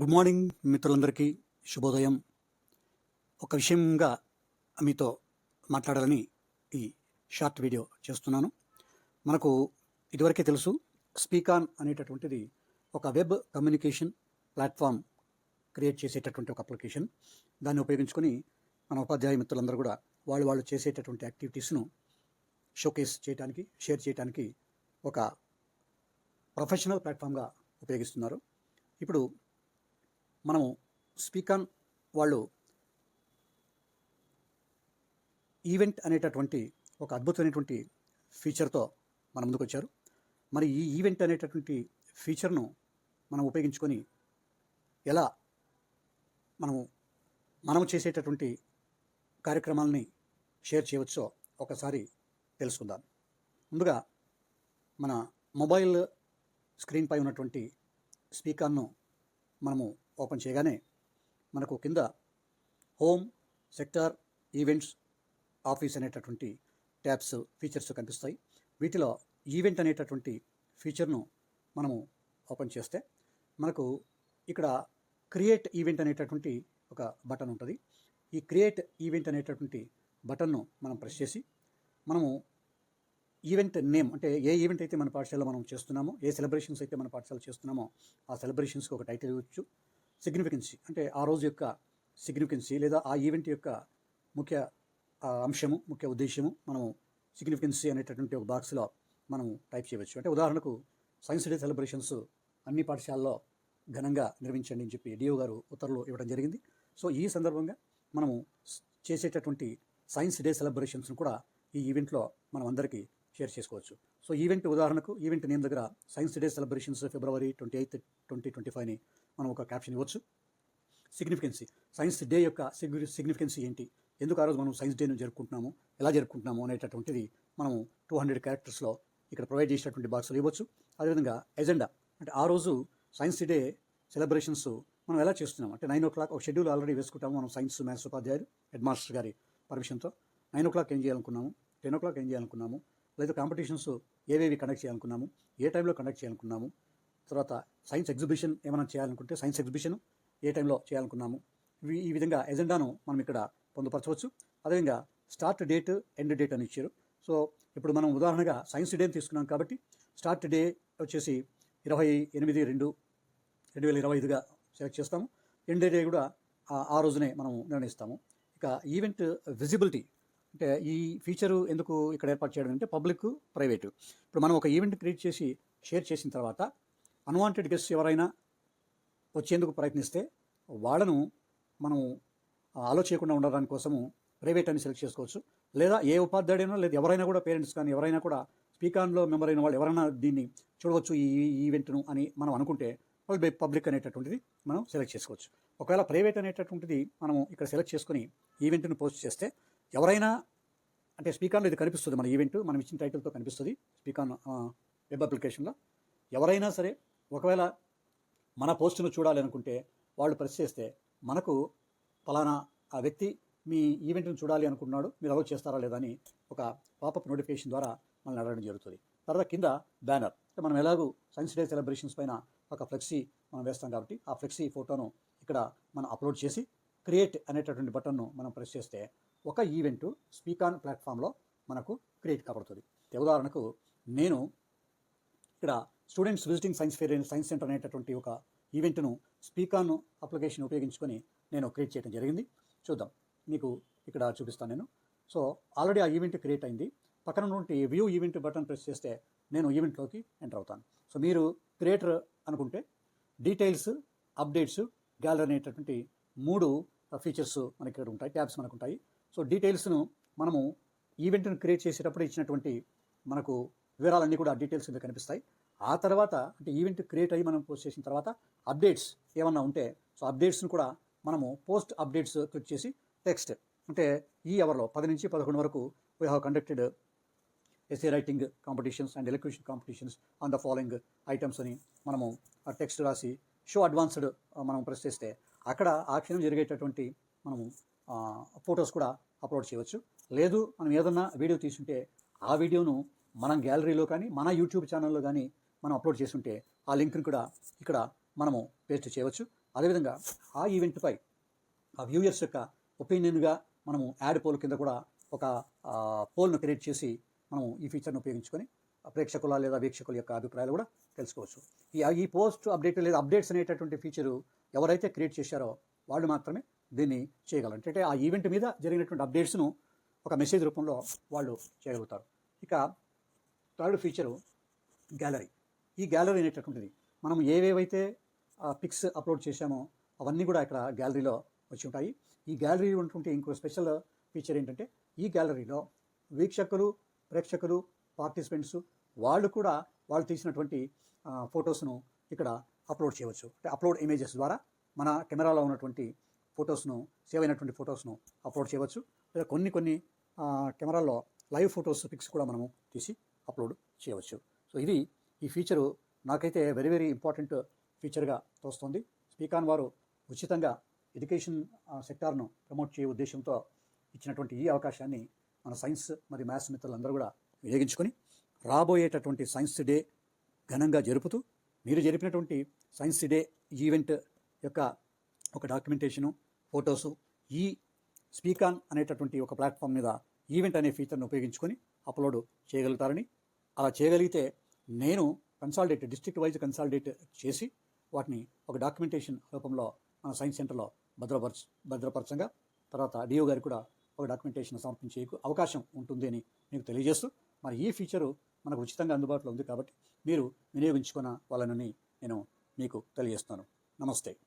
Good morning మిత్రులందరికీ శుభోదయం. ఒక విషయంగా మీతో మాట్లాడాలని ఈ షార్ట్ వీడియో చేస్తున్నాను. మనకు ఇదివరకే తెలుసు స్పీకాన్ అనేటటువంటిది ఒక వెబ్ కమ్యూనికేషన్ ప్లాట్ఫామ్ క్రియేట్ చేసేటటువంటి ఒక అప్లికేషన్. దాన్ని ఉపయోగించుకొని మన ఉపాధ్యాయ మిత్రులందరూ కూడా వాళ్ళు వాళ్ళు చేసేటటువంటి యాక్టివిటీస్ను షోకేస్ చేయడానికి షేర్ చేయడానికి ఒక ప్రొఫెషనల్ ప్లాట్ఫామ్గా ఉపయోగిస్తున్నారు. ఇప్పుడు మనము స్పీకాన్ వాళ్ళు ఈవెంట్ అనేటటువంటి ఒక అద్భుతమైనటువంటి ఫీచర్తో మన ముందుకు వచ్చారు. మరి ఈ ఈవెంట్ అనేటటువంటి ఫీచర్ను మనం ఉపయోగించుకొని ఎలా మనము మనం చేసేటటువంటి కార్యక్రమాలని షేర్ చేయవచ్చో ఒకసారి తెలుసుకుందాం. ముందుగా మన మొబైల్ స్క్రీన్పై ఉన్నటువంటి స్పీకర్ను మనము ఓపెన్ చేయగానే మనకు కింద హోమ్ సెక్టార్ ఈవెంట్స్ ఆఫీస్ అనేటటువంటి ట్యాబ్స్ ఫీచర్స్ కనిపిస్తాయి. వీటిలో ఈవెంట్ అనేటటువంటి ఫీచర్ను మనము ఓపెన్ చేస్తే మనకు ఇక్కడ క్రియేట్ ఈవెంట్ అనేటటువంటి ఒక బటన్ ఉంటుంది. ఈ క్రియేట్ ఈవెంట్ అనేటటువంటి బటన్ను మనం ప్రెస్ చేసి మనము ఈవెంట్ నేమ్ అంటే ఏ ఈవెంట్ అయితే మన పాఠశాలలో మనం చేస్తున్నామో ఏ సెలబ్రేషన్స్ అయితే మన పాఠశాల చేస్తున్నామో ఆ సెలబ్రేషన్స్కి ఒక టైటిల్ ఇవ్వచ్చు. సిగ్నిఫికెన్సీ అంటే ఆ రోజు యొక్క సిగ్నిఫికెన్సీ లేదా ఆ ఈవెంట్ యొక్క ముఖ్య అంశము ముఖ్య ఉద్దేశము మనము సిగ్నిఫికెన్సీ అనేటటువంటి ఒక బాక్స్లో మనము టైప్ చేయవచ్చు. అంటే ఉదాహరణకు సైన్స్ డే సెలబ్రేషన్స్ అన్ని పాఠశాలలో ఘనంగా నిర్వహించండి అని చెప్పి డిఓ గారు ఉత్తర్వులు ఇవ్వడం జరిగింది. సో ఈ సందర్భంగా మనము చేసేటటువంటి సైన్స్ డే సెలబ్రేషన్స్ను కూడా ఈ ఈవెంట్లో మనం అందరికీ షేర్ చేసుకోవచ్చు. సో ఈవెంట్ ఉదాహరణకు ఈవెంట్ నేమ్ దగ్గర science day celebrations February twenty eighth twenty twenty ఫైవ్ని మనం ఒక క్యాప్షన్ ఇవ్వచ్చు. సిగ్నిఫికెన్సీ సైన్స్ డే యొక్క సిగ్ని సిగ్నిఫికెన్సీ ఏంటి? ఎందుకు ఆ రోజు మనం సైన్స్ డేను జరుపుకుంటున్నాము? ఎలా జరుపుకుంటున్నాము అనేటటువంటిది మనము టూ హండ్రెడ్ క్యారెక్టర్స్లో ఇక్కడ ప్రొవైడ్ చేసినటువంటి బాక్స్లో ఇవ్వచ్చు. అదేవిధంగా ఎజెండా అంటే ఆ రోజు సైన్స్ డే సెలబ్రేషన్స్ మనం ఎలా చేస్తున్నాం అంటే నైన్ ఓ క్లాక్ ఒక షెడ్యూల్ ఆల్రెడీ వేసుకుంటాము మనం సైన్స్ మ్యాథ్స్ ఉపాధ్యాయులు హెడ్ మాస్టర్ గారి పర్మిషన్తో నైన్ ఓ క్లాక్ ఏం చేయాలనుకున్నాము? టెన్ ఓ క్లాక్ ఏం చేయాలనుకున్నాము? లేదా కాంపిటీషన్స్ ఏవేవి కండక్ట్ చేయాలనుకున్నాము? ఏ టైంలో కండక్ట్ చేయాలనుకున్నాము? తర్వాత సైన్స్ ఎగ్జిబిషన్ ఏమైనా చేయాలనుకుంటే సైన్స్ ఎగ్జిబిషన్ ఏ టైంలో చేయాలనుకున్నాము. ఇవి ఈ విధంగా ఎజెండాను మనం ఇక్కడ పొందుపరచవచ్చు. అదేవిధంగా స్టార్ట్ డేట్ ఎండ్ డేట్ అని ఇచ్చారు. సో ఇప్పుడు మనం ఉదాహరణగా సైన్స్ డేని తీసుకున్నాం కాబట్టి స్టార్ట్ డే వచ్చేసి ఇరవై ఎనిమిది రెండు రెండు వేల ఇరవై ఐదుగా సెలెక్ట్ చేస్తాము. ఎండ్ డే కూడా ఆ- ఆ రోజునే మనం నిర్ణయిస్తాము. ఇక ఈవెంట్ విజిబిలిటీ అంటే ఈ ఫీచరు ఎందుకు ఇక్కడ ఏర్పాటు చేయడం అంటే పబ్లిక్ ప్రైవేటు. ఇప్పుడు మనం ఒక ఈవెంట్ క్రియేట్ చేసి షేర్ చేసిన తర్వాత అన్వాంటెడ్ గెస్ట్ ఎవరైనా వచ్చేందుకు ప్రయత్నిస్తే వాళ్ళను మనం ఆలోచించకుండా ఉండడానికి కోసము ప్రైవేట్ అని సెలెక్ట్ చేసుకోవచ్చు. లేదా ఏ ఉపాధ్యాయుడైనా లేదా ఎవరైనా కూడా పేరెంట్స్ కానీ ఎవరైనా కూడా స్పీకాన్లో మెంబర్ అయిన వాళ్ళు ఎవరైనా దీన్ని చూడవచ్చు ఈ ఈ ఈవెంట్ను అని మనం అనుకుంటే వాళ్ళు పబ్లిక్ అనేటటువంటిది మనం సెలెక్ట్ చేసుకోవచ్చు. ఒకవేళ ప్రైవేట్ అనేటటువంటిది మనం ఇక్కడ సెలెక్ట్ చేసుకుని ఈవెంట్ను పోస్ట్ చేస్తే ఎవరైనా అంటే స్పీకాన్లో ఇది కనిపిస్తుంది మన ఈవెంట్ మనం ఇచ్చిన టైటిల్తో కనిపిస్తుంది స్పీకాన్ వెబ్ అప్లికేషన్లో ఎవరైనా సరే ఒకవేళ మన పోస్టును చూడాలి అనుకుంటే వాళ్ళు ప్రెస్ చేస్తే మనకు ఫలానా ఆ వ్యక్తి మీ ఈవెంట్ను చూడాలి అనుకుంటున్నాడు మీరు అలౌ చేస్తారా లేదా అని ఒక పాపప్ నోటిఫికేషన్ ద్వారా మనల్ని అడగడం జరుగుతుంది. తర్వాత కింద బ్యానర్. అంటే మనం ఎలాగూ సైన్స్ డే సెలబ్రేషన్స్ పైన ఒక ఫ్లెక్సీ మనం వేస్తాం కాబట్టి ఆ ఫ్లెక్సీ ఫోటోను ఇక్కడ మనం అప్లోడ్ చేసి క్రియేట్ అనేటటువంటి బటన్ను మనం ప్రెస్ చేస్తే ఒక ఈవెంట్ స్పీకాన్ ప్లాట్ఫామ్లో మనకు క్రియేట్ కాబడుతుంది. ఉదాహరణకు నేను ఇక్కడ students visiting science fair science centre అనేటటువంటి ఒక ఈవెంట్ను స్పీకాన్ అప్లికేషన్ ఉపయోగించుకొని నేను క్రియేట్ చేయడం జరిగింది. చూద్దాం. మీకు ఇక్కడ చూపిస్తాను నేను. సో ఆల్రెడీ ఆ ఈవెంట్ క్రియేట్ అయింది. పక్కన ఉన్నటువంటి వ్యూ ఈవెంట్ బటన్ ప్రెస్ చేస్తే నేను ఈవెంట్లోకి ఎంటర్ అవుతాను. సో మీరు క్రియేటర్ అనుకుంటే డీటెయిల్స్ అప్డేట్స్ గ్యాలరీ అనేటటువంటి మూడు ఫీచర్స్ మనకి ఇక్కడ ఉంటాయి. ట్యాబ్స్ మనకు ఉంటాయి సో డీటెయిల్స్ను మనము ఈవెంట్ను క్రియేట్ చేసేటప్పుడు ఇచ్చినటువంటి మనకు వివరాలన్నీ కూడా డీటెయిల్స్ కింద కనిపిస్తాయి. ఆ తర్వాత అంటే ఈవెంట్ క్రియేట్ అయ్యి మనం పోస్ట్ చేసిన తర్వాత అప్డేట్స్ ఏమన్నా ఉంటే సో అప్డేట్స్ని కూడా మనము పోస్ట్ అప్డేట్స్ క్లిక్ చేసి టెక్స్ట్ అంటే ఈ అవర్లో పది నుంచి పదకొండు వరకు we have conducted essay writing competitions and elocution competitions on the following items అని మనము ఆ టెక్స్ట్ రాసి షో అడ్వాన్స్డ్ మనం ప్రెస్ చేస్తే అక్కడ ఆ క్షణం జరిగేటటువంటి మనము ఫొటోస్ కూడా అప్లోడ్ చేయవచ్చు. లేదు మనం ఏదన్నా వీడియో తీసుంటే ఆ వీడియోను మనం గ్యాలరీలో కానీ మన యూట్యూబ్ ఛానల్లో కానీ మనం అప్లోడ్ చేస్తుంటే ఆ లింక్ని కూడా ఇక్కడ మనము పేస్ట్ చేయవచ్చు. అదేవిధంగా ఆ ఈవెంట్పై ఆ వ్యూయర్స్ యొక్క ఒపీనియన్గా మనము యాడ్ పోల్ కింద కూడా ఒక పోల్ను క్రియేట్ చేసి మనము ఈ ఫీచర్ను ఉపయోగించుకొని ఆ ప్రేక్షకుల లేదా వీక్షకుల యొక్క అభిప్రాయాలు కూడా తెలుసుకోవచ్చు. ఈ ఈ పోస్ట్ అప్డేట్ లేదా అప్డేట్స్ అనేటటువంటి ఫీచరు ఎవరైతే క్రియేట్ చేశారో వాళ్ళు మాత్రమే దీన్ని చేయగలరు. అంటే ఆ ఈవెంట్ మీద జరిగినటువంటి అప్డేట్స్ను ఒక మెసేజ్ రూపంలో వాళ్ళు చేయగలుగుతారు. ఇక థర్డ్ ఫీచరు గ్యాలరీ ఈ గ్యాలరీ అనేటటువంటిది. మనం ఏవేవైతే పిక్స్ అప్లోడ్ చేశామో అవన్నీ కూడా ఇక్కడ గ్యాలరీలో వచ్చి ఉంటాయి. ఈ గ్యాలరీ ఉన్నటువంటి ఇంకో స్పెషల్ ఫీచర్ ఏంటంటే ఈ గ్యాలరీలో వీక్షకులు ప్రేక్షకులు పార్టిసిపెంట్స్ వాళ్ళు కూడా వాళ్ళు తీసినటువంటి ఫొటోస్ను ఇక్కడ అప్లోడ్ చేయవచ్చు. అంటే అప్లోడ్ ఇమేజెస్ ద్వారా మన కెమెరాలో ఉన్నటువంటి ఫొటోస్ను సేవ్ అయినటువంటి ఫొటోస్ను అప్లోడ్ చేయవచ్చు. లేదా కొన్ని కొన్ని కెమెరాల్లో లైవ్ ఫొటోస్ పిక్స్ కూడా మనము తీసి అప్లోడ్ చేయవచ్చు. సో ఇది ఈ ఫీచరు నాకైతే వెరీ వెరీ ఇంపార్టెంట్ ఫీచర్గా తోస్తుంది. స్పీకాన్ వారు ఉచితంగా ఎడ్యుకేషన్ సెక్టార్ను ప్రమోట్ చేయే ఉద్దేశంతో ఇచ్చినటువంటి ఈ అవకాశాన్ని మన సైన్స్ మరియు మ్యాథ్స్ మిత్రులందరూ కూడా వినియోగించుకొని రాబోయేటటువంటి సైన్స్ డే ఘనంగా జరుపుతూ మీరు జరిపినటువంటి సైన్స్ డే ఈవెంట్ యొక్క ఒక డాక్యుమెంటేషను ఫొటోసు ఈ స్పీకాన్ అనేటటువంటి ఒక ప్లాట్ఫామ్ మీద ఈవెంట్ అనే ఫీచర్ను ఉపయోగించుకొని అప్లోడ్ చేయగలుగుతారని. అలా చేయగలిగితే నేను కన్సాలిడేట్ డిస్ట్రిక్ట్ వైజ్ కన్సాలిడేట్ చేసి వాటిని ఒక డాక్యుమెంటేషన్ రూపంలో మన సైన్స్ సెంటర్లో భద్రపరచ భద్రపరచంగా తర్వాత డిఓ గారికి కూడా ఒక డాక్యుమెంటేషన్ సమర్పించే అవకాశం ఉంటుంది అని మీకు తెలియజేస్తూ మరి ఈ ఫీచరు మనకు ఉచితంగా అందుబాటులో ఉంది కాబట్టి మీరు వినియోగించుకున్న వాళ్ళని నేను మీకు తెలియజేస్తున్నాను. నమస్తే.